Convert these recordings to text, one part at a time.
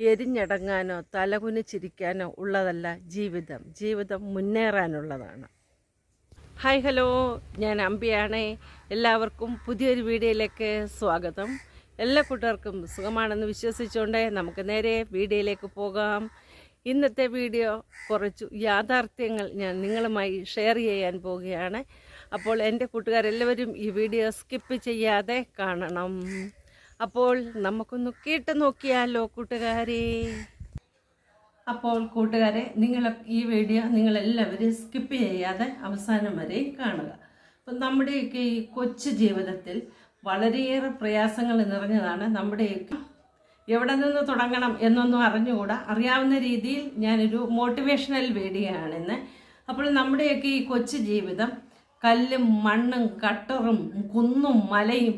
എരിഞ്ഞടങ്ങാനോ തലകുനിച്ചിരിക്കാനോ ഉള്ളതല്ല ജീവിതം. ജീവിതം മുന്നേറാനുള്ളതാണ്. Hi hello. ഞാൻ അമ്പിയാണ്. എല്ലാവർക്കും പുതിയൊരു വീഡിയോയിലേക്ക് സ്വാഗതം. എല്ലാ കൂട്ടുകാർക്കും സുഖമാണെന്ന് വിശ്വസിച്ചുകൊണ്ട് നമുക്ക് നേരെ വീഡിയോയിലേക്ക് പോകാം. ഇന്നത്തെ വീഡിയോ കുറച്ചു യാഥാർത്ഥ്യങ്ങൾ ഞാൻ നിങ്ങളുമായി ഷെയർ ചെയ്യാൻ പോവുകയാണ്. അപ്പോൾ എന്റെ കൂട്ടുകാരെല്ലാവരും ഈ വീഡിയോ സ്കിപ്പ് ചെയ്യാതെ കാണണം. അപ്പോൾ നമുക്കൊന്ന് കേട്ട് നോക്കിയാലോ കൂട്ടുകാരെ. അപ്പോൾ കൂട്ടുകാരെ നിങ്ങൾ ഈ വീഡിയോ നിങ്ങളെല്ലാവരും സ്കിപ്പ് ചെയ്യാതെ അവസാനം വരെ കാണുക. അപ്പം നമ്മുടെയൊക്കെ ഈ കൊച്ചു ജീവിതത്തിൽ വളരെയേറെ പ്രയാസങ്ങൾ നിറഞ്ഞതാണ് നമ്മുടെയൊക്കെ എവിടെ നിന്ന് തുടങ്ങണം എന്നൊന്നും അറിഞ്ഞുകൂടാ. അറിയാവുന്ന രീതിയിൽ ഞാനൊരു മോട്ടിവേഷണൽ വീഡിയോ ആണിന്ന്. അപ്പോൾ നമ്മുടെയൊക്കെ ഈ കൊച്ചു ജീവിതം കല്ലും മണ്ണും കട്ടറും കുന്നും മലയും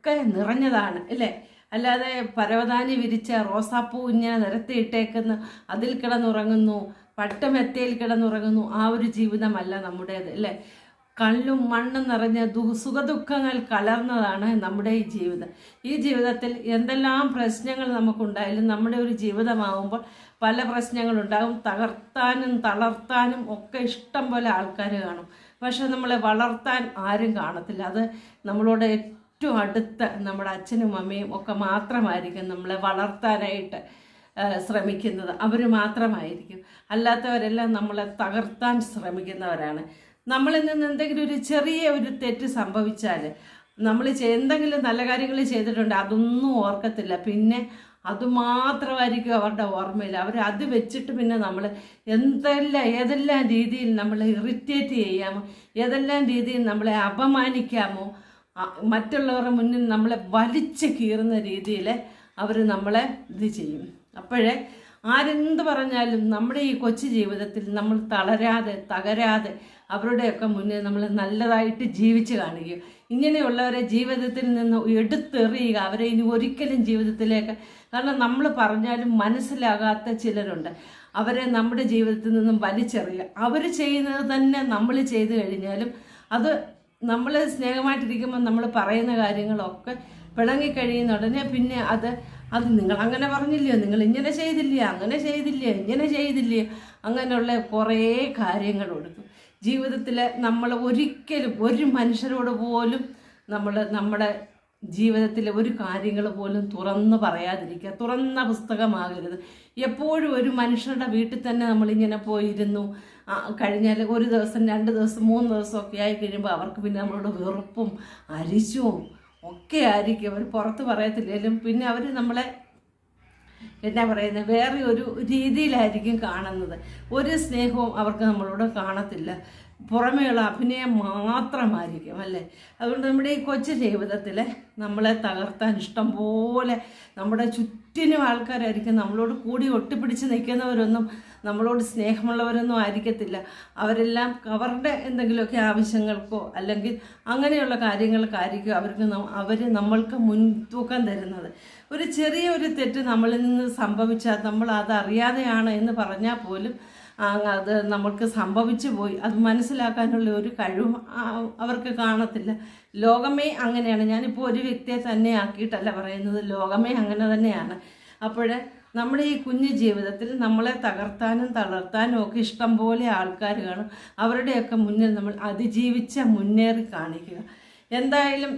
ഒക്കെ നിറഞ്ഞതാണ് അല്ലേ? അല്ലാതെ പരവതാനി വിരിച്ച റോസാപ്പൂ ഇങ്ങനെ നിരത്തിയിട്ടേക്കുന്നു അതിൽ കിടന്നുറങ്ങുന്നു പട്ടമെത്തയിൽ കിടന്നുറങ്ങുന്നു ആ ഒരു ജീവിതമല്ല നമ്മുടേത് അല്ലേ? കല്ലും മണ്ണും നിറഞ്ഞ ദു സുഖദുഃഖങ്ങൾ കലർന്നതാണ് നമ്മുടെ ഈ ജീവിതം. ഈ ജീവിതത്തിൽ എന്തെല്ലാം പ്രശ്നങ്ങൾ നമുക്കുണ്ടായാലും നമ്മുടെ ഒരു ജീവിതമാകുമ്പോൾ പല പ്രശ്നങ്ങളുണ്ടാകും. തകർത്താനും തളർത്താനും ഒക്കെ ഇഷ്ടം പോലെ ആൾക്കാർ കാണും. പക്ഷെ നമ്മളെ വളർത്താൻ ആരും കാണത്തില്ല. അത് നമ്മളോട് ഏറ്റവും അടുത്ത നമ്മുടെ അച്ഛനും അമ്മയും ഒക്കെ മാത്രമായിരിക്കും നമ്മളെ വളർത്താനായിട്ട് ശ്രമിക്കുന്നത്. അവർ മാത്രമായിരിക്കും. അല്ലാത്തവരെല്ലാം നമ്മളെ തകർത്താൻ ശ്രമിക്കുന്നവരാണ്. നമ്മളിൽ നിന്ന് എന്തെങ്കിലും ഒരു ചെറിയ ഒരു തെറ്റ് സംഭവിച്ചാൽ നമ്മൾ എന്തെങ്കിലും നല്ല കാര്യങ്ങൾ ചെയ്തിട്ടുണ്ട് അതൊന്നും ഓർക്കത്തില്ല. പിന്നെ അതുമാത്രമായിരിക്കും അവരുടെ ഓർമ്മയിൽ. അവർ അത് വെച്ചിട്ട് പിന്നെ നമ്മൾ എന്തെല്ലാം ഏതെല്ലാം രീതിയിൽ നമ്മളെ ഇറിറ്റേറ്റ് ചെയ്യാമോ ഏതെല്ലാം രീതിയിൽ നമ്മളെ അപമാനിക്കാമോ മറ്റുള്ളവരുടെ മുന്നിൽ നമ്മളെ വലിച്ചു കീറുന്ന രീതിയിൽ അവർ നമ്മളെ ഇത് ചെയ്യും. അപ്പോഴേ ആരെന്ത് പറഞ്ഞാലും നമ്മുടെ ഈ കൊച്ചു ജീവിതത്തിൽ നമ്മൾ തളരാതെ തകരാതെ അവരുടെയൊക്കെ മുന്നിൽ നമ്മൾ നല്ലതായിട്ട് ജീവിച്ച് കാണിക്കുക ഇങ്ങനെയുള്ളവരെ ജീവിതത്തിൽ നിന്ന് എടുത്തെറിയുക അവരെ ഇനി ഒരിക്കലും ജീവിതത്തിലേക്ക് കാരണം നമ്മൾ പറഞ്ഞാലും മനസ്സിലാകാത്ത ചിലരുണ്ട്. അവരെ നമ്മുടെ ജീവിതത്തിൽ നിന്നും വലിച്ചെറിയുക. അവർ ചെയ്യുന്നത് തന്നെ നമ്മൾ ചെയ്തു കഴിഞ്ഞാലും അത് നമ്മൾ സ്നേഹമായിട്ടിരിക്കുമ്പോൾ നമ്മൾ പറയുന്ന കാര്യങ്ങളൊക്കെ പിണങ്ങിക്കഴിയുന്ന ഉടനെ പിന്നെ അത് അത് നിങ്ങൾ അങ്ങനെ പറഞ്ഞില്ലയോ? നിങ്ങൾ ഇങ്ങനെ ചെയ്തില്ലയോ? അങ്ങനെ ചെയ്തില്ലയോ? ഇങ്ങനെ ചെയ്തില്ലയോ? അങ്ങനെയുള്ള കുറേ കാര്യങ്ങൾ കൊടുക്കും ജീവിതത്തിൽ നമ്മൾ ഒരിക്കലും ഒരു മനുഷ്യരോട് പോലും നമ്മൾ നമ്മുടെ ജീവിതത്തിൽ ഒരു കാര്യങ്ങൾ പോലും തുറന്ന് പറയാതിരിക്കുക തുറന്ന പുസ്തകമാകരുത്. എപ്പോഴും ഒരു മനുഷ്യരുടെ വീട്ടിൽ തന്നെ നമ്മളിങ്ങനെ പോയിരുന്നു. കഴിഞ്ഞാൽ ഒരു ദിവസം രണ്ട് ദിവസം മൂന്ന് ദിവസമൊക്കെ ആയി കഴിയുമ്പോൾ അവർക്ക് പിന്നെ നമ്മളോട് വെറുപ്പും അരിശവും ഒക്കെ ആയിരിക്കും. അവർ പുറത്ത് പറയത്തില്ലെങ്കിലും പിന്നെ അവർ നമ്മളെ എന്നാ പറയുന്നത് വേറെ ഒരു രീതിയിലായിരിക്കും കാണുന്നത്. ഒരു സ്നേഹവും അവർക്ക് നമ്മളോട് കാണത്തില്ല. പുറമേയുള്ള അഭിനയം മാത്രമായിരിക്കും അല്ലേ? അതുകൊണ്ട് നമ്മുടെ ഈ കൊച്ചു ജീവിതത്തിൽ നമ്മളെ തകർത്താൻ ഇഷ്ടം പോലെ നമ്മുടെ ചുറ്റിനും ആൾക്കാരായിരിക്കും നമ്മളോട് കൂടി ഒട്ടിപ്പിടിച്ച് നിൽക്കുന്നവരൊന്നും നമ്മളോട് സ്നേഹമുള്ളവരൊന്നും ആയിരിക്കത്തില്ല. അവരെല്ലാം അവരുടെ എന്തെങ്കിലുമൊക്കെ ആവശ്യങ്ങൾക്കോ അല്ലെങ്കിൽ അങ്ങനെയുള്ള കാര്യങ്ങൾക്കായിരിക്കും അവർക്ക് അവർ നമ്മൾക്ക് മുൻതൂക്കം തരുന്നത്. ഒരു ചെറിയ ഒരു തെറ്റ് നമ്മളിൽ നിന്ന് സംഭവിച്ചാൽ നമ്മൾ അതറിയാതെയാണ് എന്ന് പറഞ്ഞാൽ പോലും അത് നമ്മൾക്ക് സംഭവിച്ചു പോയി. അത് മനസ്സിലാക്കാനുള്ള ഒരു കഴിവും അവർക്ക് കാണത്തില്ല. ലോകമേ അങ്ങനെയാണ്. ഞാനിപ്പോൾ ഒരു വ്യക്തിയെ തന്നെ ആക്കിയിട്ടല്ല പറയുന്നത്. ലോകമേ അങ്ങനെ തന്നെയാണ്. അപ്പോൾ നമ്മുടെ ഈ കുഞ്ഞു ജീവിതത്തിൽ നമ്മളെ തകർത്താനും തളർത്താനും ഒക്കെ ഇഷ്ടം പോലെ ആൾക്കാർ കാണും. അവരുടെയൊക്കെ മുന്നിൽ നമ്മൾ അതിജീവിച്ച മുന്നേറി കാണിക്കുക. എന്തായാലും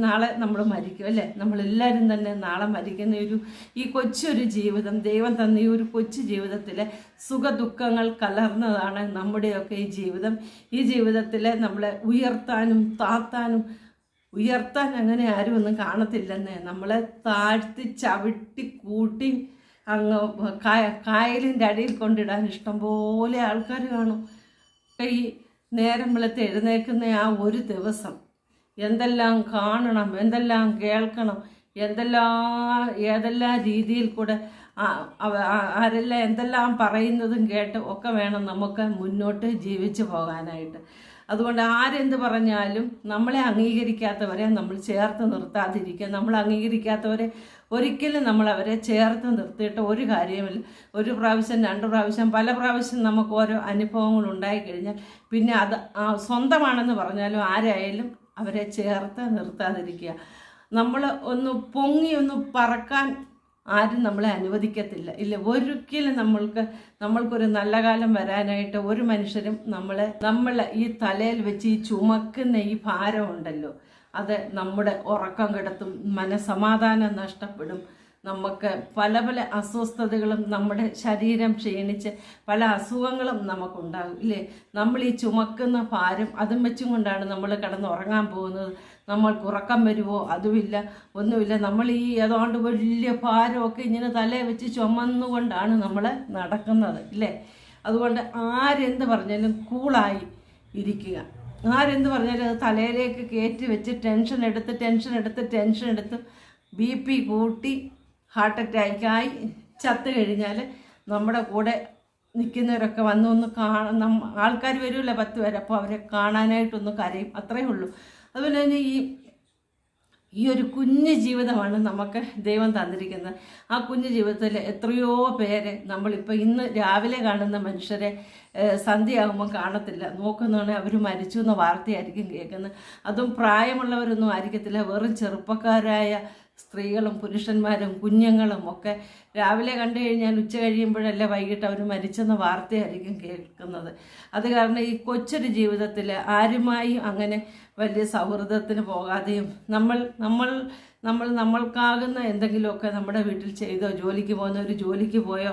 നാളെ നമ്മൾ മരിക്കും അല്ലേ? നമ്മളെല്ലാവരും തന്നെ നാളെ മരിക്കുന്ന ഒരു ഈ കൊച്ചൊരു ജീവിതം ദൈവം തന്ന ഈ ഒരു കൊച്ചു ജീവിതത്തിലെ സുഖദുഃഖങ്ങൾ കലർന്നതാണ് നമ്മുടെയൊക്കെ ഈ ജീവിതം. ഈ ജീവിതത്തിലെ നമ്മളെ ഉയർത്താനും താത്താനും ഉയർത്താൻ അങ്ങനെ ആരും ഒന്നും കാണത്തില്ലെന്നേ. നമ്മളെ താഴ്ത്തി ചവിട്ടി കൂട്ടി അങ്ങ് കായ കായലിന്റെ അടിയിൽ കൊണ്ടിടാൻ ഇഷ്ടം പോലെ ആൾക്കാർ കാണും ഈ നേരം വെളുത്ത് എഴുന്നേൽക്കുന്ന ആ ഒരു ദിവസം എന്തെല്ലാം കാണണം എന്തെല്ലാം കേൾക്കണം എന്തെല്ലാം ഏതെല്ലാം രീതിയിൽ കൂടെ ആരെല്ലാം എന്തെല്ലാം പറയുന്നതും കേട്ട് ഒക്കെ വേണം നമുക്ക് മുന്നോട്ട് ജീവിച്ചു പോകാനായിട്ട്. അതുകൊണ്ട് ആരെന്ത് പറഞ്ഞാലും നമ്മളെ അംഗീകരിക്കാത്തവരെ നമ്മൾ ചേർത്ത് നിർത്താതിരിക്കുക. നമ്മൾ അംഗീകരിക്കാത്തവരെ ഒരിക്കലും നമ്മൾ അവരെ ചേർത്ത് നിർത്തിയിട്ട് ഒരു കാര്യമില്ല. ഒരു പ്രാവശ്യം രണ്ട് പ്രാവശ്യം പല പ്രാവശ്യം നമുക്ക് ഓരോ അനുഭവങ്ങൾ ഉണ്ടായിക്കഴിഞ്ഞാൽ പിന്നെ അത് സ്വന്തമാണെന്ന് പറഞ്ഞാലും ആരായാലും അവരെ ചേർത്ത് നിർത്താതിരിക്കുക. നമ്മൾ ഒന്ന് പൊങ്ങി ഒന്ന് പറക്കാൻ ആരും നമ്മളെ അനുവദിക്കത്തില്ല. ഇല്ല ഒരിക്കലും നമ്മൾക്ക് നമ്മൾക്കൊരു നല്ല കാലം വരാനായിട്ട് ഒരു മനുഷ്യരും നമ്മളെ നമ്മളെ ഈ തലയിൽ വെച്ച് ഈ ചുമക്കുന്ന ഈ ഭാരമുണ്ടല്ലോ അത് നമ്മുടെ ഉറക്കം കിടത്തും മനസമാധാനം നഷ്ടപ്പെടും. നമുക്ക് പല പല അസ്വസ്ഥതകളും നമ്മുടെ ശരീരം ക്ഷീണിച്ച് പല അസുഖങ്ങളും നമുക്കുണ്ടാകും ഇല്ലേ? നമ്മൾ ഈ ചുമക്കുന്ന ഭാരം അതും വെച്ചും കൊണ്ടാണ് നമ്മൾ കിടന്നുറങ്ങാൻ പോകുന്നത്. നമ്മൾക്ക് ഉറക്കം വരുമോ അതുമില്ല ഒന്നുമില്ല. നമ്മൾ ഈ ഏതാണ്ട് വലിയ ഭാരമൊക്കെ ഇങ്ങനെ തലയെ വെച്ച് ചുമന്നുകൊണ്ടാണ് നമ്മൾ നടക്കുന്നത് ഇല്ലേ? അതുകൊണ്ട് ആരെന്ത് പറഞ്ഞാലും കൂളായി ഇരിക്കുക. ആരെന്ത് പറഞ്ഞാലും അത് തലയിലേക്ക് കയറ്റി വെച്ച് ടെൻഷൻ എടുത്ത് ടെൻഷൻ എടുത്ത് ടെൻഷൻ എടുത്ത് ബി പി കൂട്ടി ഹാർട്ട് അറ്റാക്കായി ചത്തു കഴിഞ്ഞാൽ നമ്മുടെ കൂടെ നിൽക്കുന്നവരൊക്കെ വന്ന് ഒന്ന് കാണാൻ ആൾക്കാർ വരുമല്ലോ പത്ത് പേര്? അപ്പോൾ അവരെ കാണാനായിട്ടൊന്ന് കരയും. അത്രയേ ഉള്ളൂ. അതുപോലെ തന്നെ ഈ ഈ ഒരു കുഞ്ഞു ജീവിതമാണ് നമുക്ക് ദൈവം തന്നിരിക്കുന്നത്. ആ കുഞ്ഞു ജീവിതത്തിൽ എത്രയോ പേര് നമ്മളിപ്പോൾ ഇന്ന് രാവിലെ കാണുന്ന മനുഷ്യരെ സന്ധ്യയാകുമ്പോൾ കാണത്തില്ല. നോക്കുന്നതാണ് അവർ മരിച്ചു എന്ന വാർത്തയായിരിക്കും കേൾക്കുന്നത്. അതും പ്രായമുള്ളവരൊന്നും ആയിരിക്കത്തില്ല. വെറും ചെറുപ്പക്കാരായ സ്ത്രീകളും പുരുഷന്മാരും കുഞ്ഞുങ്ങളും ഒക്കെ രാവിലെ കണ്ടു കഴിഞ്ഞാൽ ഉച്ച കഴിയുമ്പോഴല്ലേ വൈകിട്ട് അവർ മരിച്ചെന്ന വാർത്തയായിരിക്കും കേൾക്കുന്നത്. അത് കാരണം ഈ കൊച്ചൊരു ജീവിതത്തിൽ ആരുമായും അങ്ങനെ വലിയ സൗഹൃദത്തിന് പോകാതെയും നമ്മൾ നമ്മൾ നമ്മൾ നമ്മൾക്കാകുന്ന എന്തെങ്കിലുമൊക്കെ നമ്മുടെ വീട്ടിൽ ചെയ്തോ ജോലിക്ക് പോകുന്നവർ ജോലിക്ക് പോയോ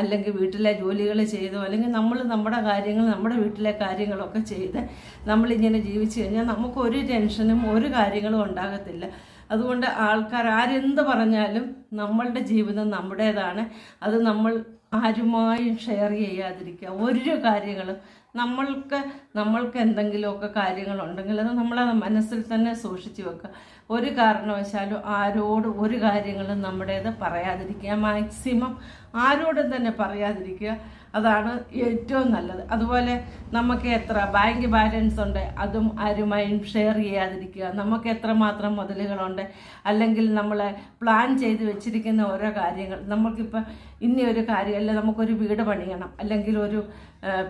അല്ലെങ്കിൽ വീട്ടിലെ ജോലികൾ ചെയ്തോ അല്ലെങ്കിൽ നമ്മൾ നമ്മുടെ കാര്യങ്ങൾ നമ്മുടെ വീട്ടിലെ കാര്യങ്ങളൊക്കെ ചെയ്ത് നമ്മളിങ്ങനെ ജീവിച്ചു കഴിഞ്ഞാൽ നമുക്ക് ഒരു ടെൻഷനും ഒരു കാര്യങ്ങളും ഉണ്ടാകത്തില്ല. അതുകൊണ്ട് ആൾക്കാർ ആരെന്ത് പറഞ്ഞാലും നമ്മളുടെ ജീവിതം നമ്മുടേതാണ്. അത് നമ്മൾ ആരുമായും ഷെയർ ചെയ്യാതിരിക്കുക. ഒരു കാര്യങ്ങളും നമ്മൾക്ക് നമ്മൾക്ക് എന്തെങ്കിലുമൊക്കെ കാര്യങ്ങളുണ്ടെങ്കിൽ അത് നമ്മൾ മനസ്സിൽ തന്നെ സൂക്ഷിച്ചു വെക്കുക. ഒരു കാരണവശാലും ആരോട് ഒരു കാര്യങ്ങളും നമ്മുടേത് പറയാതിരിക്കുക. മാക്സിമം ആരോടും തന്നെ പറയാതിരിക്കുക. അതാണ് ഏറ്റവും നല്ലത്. അതുപോലെ നമുക്ക് എത്ര ബാങ്ക് ബാലൻസ് ഉണ്ട് അതും ആരുമായും ഷെയർ ചെയ്യാതിരിക്കുക. നമുക്ക് എത്രമാത്രം മുതലുകളുണ്ട് അല്ലെങ്കിൽ നമ്മൾ പ്ലാൻ ചെയ്ത് വെച്ചിരിക്കുന്ന ഓരോ കാര്യങ്ങൾ. നമുക്കിപ്പോൾ ഇനി ഒരു കാര്യം അല്ല നമുക്കൊരു വീട് പണിയണം അല്ലെങ്കിൽ ഒരു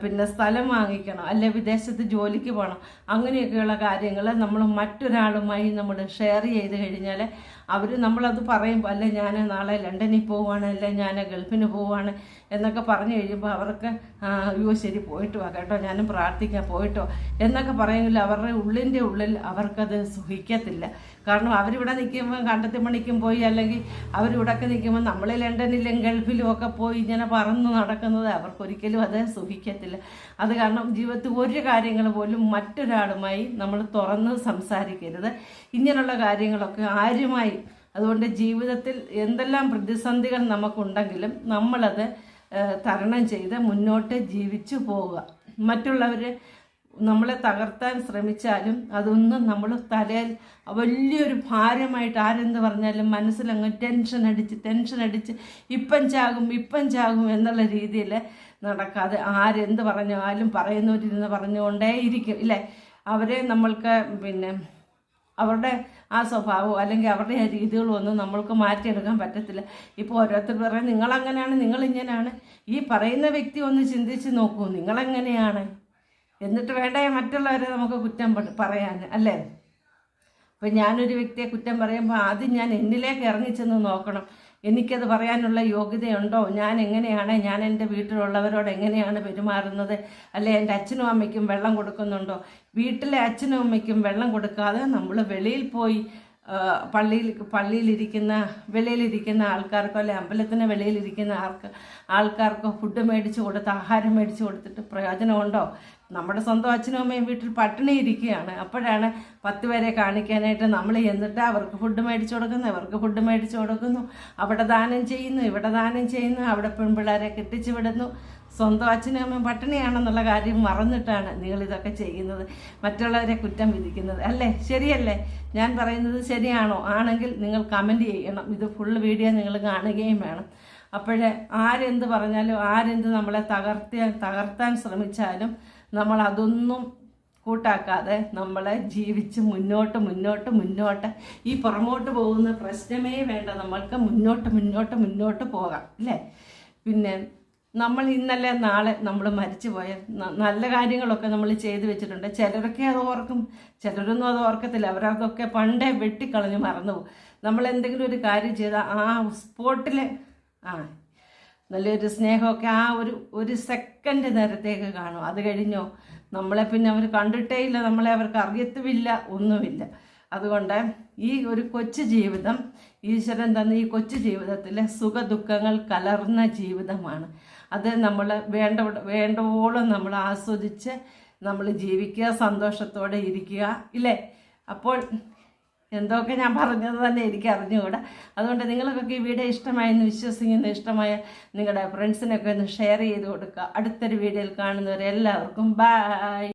പിന്നെ സ്ഥലം വാങ്ങിക്കണം അല്ലെ വിദേശത്ത് ജോലിക്ക് പോകണം അങ്ങനെയൊക്കെയുള്ള കാര്യങ്ങൾ നമ്മൾ മറ്റൊരാളുമായി നമ്മൾ ഷെയർ ചെയ്ത് കഴിഞ്ഞാൽ അവർ നമ്മളത് പറയുമ്പോൾ അല്ലെ ഞാൻ നാളെ ലണ്ടനിൽ പോവുകയാണ് അല്ലെ ഞാൻ ഗൾഫിന് പോവുകയാണ് എന്നൊക്കെ പറഞ്ഞു കഴിയുമ്പോൾ അവർക്ക് അയ്യോ ശരി പോയിട്ട് വാ കേട്ടോ ഞാനും പ്രാർത്ഥിക്കാം പോയിട്ടോ എന്നൊക്കെ പറയുമെങ്കിൽ അവരുടെ ഉള്ളിന്റെ ഉള്ളിൽ അവർക്കത് സുഖിക്കത്തില്ല. കാരണം അവരിവിടെ നിൽക്കുമ്പോൾ കണ്ടത്തി മണിക്കും പോയി അല്ലെങ്കിൽ അവരിവിടെയൊക്കെ നിൽക്കുമ്പോൾ നമ്മൾ ലണ്ടനിലും ഗൾഫിലും ഒക്കെ പോയി ഇങ്ങനെ പറന്ന് നടക്കുന്നത് അവർക്കൊരിക്കലും അത് സുഖിക്കത്തില്ല. അത് കാരണം ജീവിതത്തിൽ ഒരു കാര്യങ്ങൾ പോലും മറ്റൊരാളുമായി നമ്മൾ തുറന്ന് സംസാരിക്കരുത്. ഇങ്ങനെയുള്ള കാര്യങ്ങളൊക്കെ ആരുമായി അതുകൊണ്ട് ജീവിതത്തിൽ എന്തെല്ലാം പ്രതിസന്ധികൾ നമുക്കുണ്ടെങ്കിലും നമ്മളത് തരണം ചെയ്ത് മുന്നോട്ട് ജീവിച്ചു പോവുക. മറ്റുള്ളവർ നമ്മളെ തകർത്താൻ ശ്രമിച്ചാലും അതൊന്നും നമ്മൾ തലയിൽ വലിയൊരു ഭാരമായിട്ട് ആരെന്ത് പറഞ്ഞാലും മനസ്സിലങ്ങ് ടെൻഷൻ അടിച്ച് ടെൻഷൻ അടിച്ച് ഇപ്പം ചാകും ഇപ്പം ചാകും എന്നുള്ള രീതിയിൽ നടക്കാതെ ആരെന്ത് പറഞ്ഞാലും പറയുന്നവരിന്ന് പറഞ്ഞുകൊണ്ടേ ഇരിക്കും ഇല്ലേ? അവരെ നമ്മൾക്ക് പിന്നെ അവരുടെ ആ സ്വഭാവമോ അല്ലെങ്കിൽ അവരുടെ ആ രീതികളോ ഒന്നും നമ്മൾക്ക് മാറ്റിയെടുക്കാൻ പറ്റത്തില്ല. ഇപ്പോൾ ഓരോരുത്തർ പറയും നിങ്ങളങ്ങനെയാണ് നിങ്ങളിങ്ങനെയാണ്. ഈ പറയുന്ന വ്യക്തി ഒന്ന് ചിന്തിച്ച് നോക്കൂ നിങ്ങളെങ്ങനെയാണ്? എന്നിട്ട് വേണ്ടേ മറ്റുള്ളവരെ നമുക്ക് കുറ്റം പറയാൻ അല്ലേ? അപ്പം ഞാനൊരു വ്യക്തിയെ കുറ്റം പറയുമ്പോൾ ആദ്യം ഞാൻ എന്നിലേക്ക് ഇറങ്ങിച്ചെന്ന് നോക്കണം. എനിക്കത് പറയാനുള്ള യോഗ്യതയുണ്ടോ? ഞാൻ എങ്ങനെയാണ് ഞാൻ എന്റെ വീട്ടിലുള്ളവരോട് എങ്ങനെയാണ് പെരുമാറുന്നത്? അല്ലെ എന്റെ അച്ഛനും അമ്മയ്ക്കും വെള്ളം കൊടുക്കുന്നുണ്ടോ? വീട്ടിലെ അച്ഛനും അമ്മയ്ക്കും വെള്ളം കൊടുക്കാതെ നമ്മൾ വെളിയിൽ പോയി പള്ളിയിൽ പള്ളിയിലിരിക്കുന്ന വെളിയിലിരിക്കുന്ന ആൾക്കാർക്കോ അല്ലെ അമ്പലത്തിന് വെളിയിലിരിക്കുന്ന ആൾക്ക് ആൾക്കാർക്കോ ഫുഡ് മേടിച്ച് കൊടുത്ത് ആഹാരം മേടിച്ച് കൊടുത്തിട്ട് പ്രയോജനമുണ്ടോ? നമ്മുടെ സ്വന്തം അച്ഛനും അമ്മയും വീട്ടിൽ പട്ടിണി ഇരിക്കുകയാണ്. അപ്പോഴാണ് പത്ത് പേരെ കാണിക്കാനായിട്ട് നമ്മൾ എന്നിട്ട് അവർക്ക് ഫുഡ് മേടിച്ചു കൊടുക്കുന്നു അവർക്ക് ഫുഡ് മേടിച്ചു കൊടുക്കുന്നു. അവിടെ ദാനം ചെയ്യുന്നു ഇവിടെ ദാനം ചെയ്യുന്നു അവിടെ പെൺപിള്ളേരെ കെട്ടിച്ചു വിടുന്നു. സ്വന്തം അച്ഛനും അമ്മയും പട്ടിണിയാണെന്നുള്ള കാര്യം മറന്നിട്ടാണ് നിങ്ങൾ ഇതൊക്കെ ചെയ്യുന്നത് മറ്റുള്ളവരെ കുറ്റം വിധിക്കുന്നത്. അല്ലേ? ശരിയല്ലേ? ഞാൻ പറയുന്നത് ശരിയാണോ? ആണെങ്കിൽ നിങ്ങൾ കമന്റ് ചെയ്യണം. ഇത് ഫുൾ വീഡിയോ നിങ്ങൾ കാണുകയും വേണം. അപ്പോഴേ ആരെന്ത് പറഞ്ഞാലും ആരെന്ത് നമ്മളെ തകർത്തിയാൻ തകർത്താൻ ശ്രമിച്ചാലും നമ്മൾ അതൊന്നും കൂട്ടാക്കാതെ നമ്മളെ ജീവിച്ച് മുന്നോട്ട് മുന്നോട്ട് മുന്നോട്ട്. ഈ പുറമോട്ട് പോകുന്ന പ്രശ്നമേ വേണ്ട. നമ്മൾക്ക് മുന്നോട്ട് മുന്നോട്ട് മുന്നോട്ട് പോകാം അല്ലേ? പിന്നെ നമ്മൾ ഇന്നലെ നാളെ നമ്മൾ മരിച്ചു പോയ നല്ല കാര്യങ്ങളൊക്കെ നമ്മൾ ചെയ്തു വെച്ചിട്ടുണ്ട്. ചിലരൊക്കെ അത് ഓർക്കും ചിലരൊന്നും അത് ഓർക്കത്തില്ല. അവരതൊക്കെ പണ്ടേ വെട്ടിക്കളഞ്ഞ് മറന്നു പോകും. നമ്മൾ എന്തെങ്കിലും ഒരു കാര്യം ചെയ്താൽ ആ സ്പോട്ടിൽ ആ നല്ലൊരു സ്നേഹമൊക്കെ ആ ഒരു ഒരു സെക്കൻഡ് നേരത്തേക്ക് കാണും. അത് കഴിഞ്ഞോ നമ്മളെ പിന്നെ അവർ കണ്ടിട്ടേ ഇല്ല നമ്മളെ അവർക്ക് അറിയത്തുമില്ല ഒന്നുമില്ല. അതുകൊണ്ട് ഈ ഒരു കൊച്ചു ജീവിതം ഈശ്വരൻ തന്ന ഈ കൊച്ചു ജീവിതത്തിലെ സുഖദുഃഖങ്ങൾ കലർന്ന ജീവിതമാണ്. അത് നമ്മൾ വേണ്ട വേണ്ടവോളം നമ്മൾ ആസ്വദിച്ച് നമ്മൾ ജീവിക്കുക സന്തോഷത്തോടെ ഇരിക്കുക ഇല്ലേ? അപ്പോൾ എന്തൊക്കെ ഞാൻ പറഞ്ഞത് തന്നെ എനിക്ക് അറിഞ്ഞുകൂടാ. അതുകൊണ്ട് നിങ്ങൾക്കൊക്കെ ഈ വീഡിയോ ഇഷ്ടമായെന്ന് വിശ്വസിക്കുന്ന. ഇഷ്ടമായ നിങ്ങളുടെ ഫ്രണ്ട്സിനൊക്കെ ഒന്ന് ഷെയർ ചെയ്ത് കൊടുക്കുക. അടുത്തൊരു വീഡിയോയിൽ കാണുന്നവരെ എല്ലാവർക്കും ബൈ